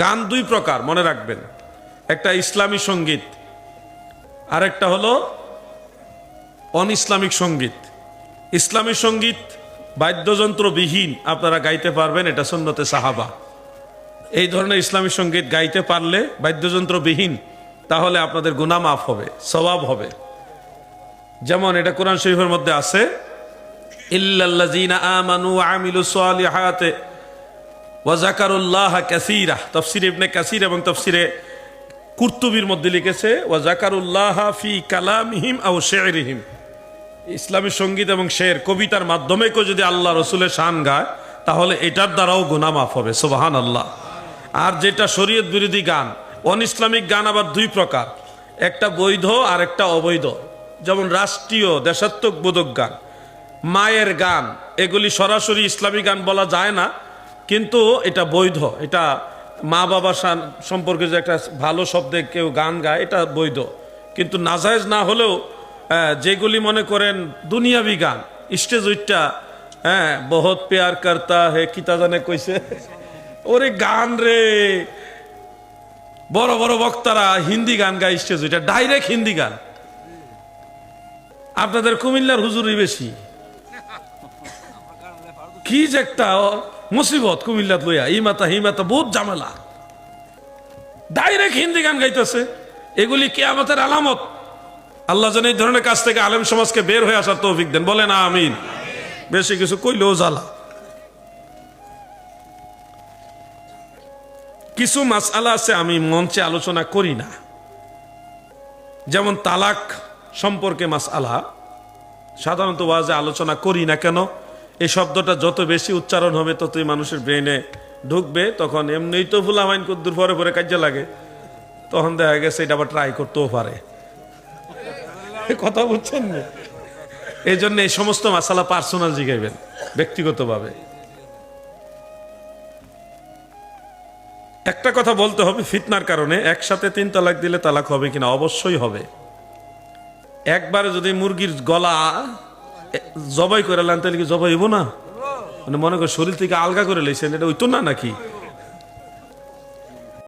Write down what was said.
গান দুই প্রকার, মনে রাখবেন। একটা ইসলামী সংগীত, আরেকটা হলো অন ইসলামিক সংগীত। ইসলামী সংগীত বাদ্যযন্ত্রবিহীন, আপনারা গাইতে পারবেন, এটা সুন্নতে সাহাবা। এই ধরনের ইসলামী সংগীত গাইতে পারলে বাদ্যযন্ত্রবিহীন, তাহলে আপনাদের গুনাহ মাফ হবে সবাব হবে। যেমন এটা কোরআন শরীফের মধ্যে আছে, ইল্লাল্লাযীনা আমানু ওয়া আমিলুস সালিহাতে ওয়া যাকারুল্লাহ কাসীরা। তাফসীর ইবনে কাসীর এবং তাফসীরে কুরতুবির মধ্যে লিখেছে, ওয়া যাকারুল্লাহ ফি কালামিহিম আও শি'রিহিম। ইসলামী সংগীত এবং শের কবিতার মাধ্যমে কেউ যদি আল্লাহ রসুলের শান গায়, তাহলে এটার দ্বারাও গুনাহ মাফ হবে সুবহান আল্লাহ আর যেটা শরীয়ত বিরোধী গান অন ইসলামিক গান আবার দুই প্রকার। একটা বৈধ আর একটা অবৈধ। যেমন রাষ্ট্রীয় দেশাত্মক বোধক গান, মায়ের গান, এগুলি সরাসরি ইসলামী গান বলা যায় না। কিন্তু এটা বৈধ, এটা মা বাবার সম্পর্কে যে একটা ভালো শব্দে কেউ গান গায়, এটা বৈধ। কিন্তু নাজায়েজ না হলেও যেগুলি মনে করেন দুনিয়াবি গান, স্টেজ উইটটা হ্যাঁ বহুত পেয়ার করতা হে কিতা জানে কইছে? ওরে গান রে! বড় বড় বক্তারা হিন্দি গান গায় স্টেজ উইটা ডাইরেক্ট হিন্দি গান। আপনাদের কুমিল্লার হুজুরই বেশি। কি যে একটা মুসিবত কুমিল্লাত লইয়া, ই মাতা, হি মাতা, বহুত ঝামেলা ডাইরেক্ট হিন্দি গান গাইতেছে। এগুলি কেয়ামতের আলামত। আল্লাহ যেন এই ধরনের কাজ থেকে আলেম সমাজকে বের হয়ে আসার তৌফিক দেন। বলে না আমিন। বেশি কিছু কইলেও জ্বালা। কিছু মাসআলা আছে, আমি মঞ্চে আলোচনা করি না। যেমন তালাক সম্পর্কে মাসআলা। সাধারণত ওয়াজে আলোচনা করি না কেন? এই শব্দটা যত বেশি উচ্চারণ হবে, ততই মানুষের ব্রেনে ঢুকবে। তখন এমনিই তো ফুলামাইন কদ্দুর পরে পরে কাজে লাগে। তখন দেখা গেছে এটা আবার ট্রাই করতেও পারে। কথা বুঝছেন না? এই জন্য এই সমস্ত মাসালা পার্সোনাল জিগাইবেন, ব্যক্তিগতভাবে। একটা কথা বলতে হবে ফিতনার কারণে, একসাথে তিন তালাক দিলে তালাক হবে কিনা? অবশ্যই হবে। একবারে যদি মুরগির গলা জবাই করে লান তাহলে কি জবাই হইব না? মানে মনে কর শরীর থেকে আলগা করে লেছেন এটা ওই তো না নাকি?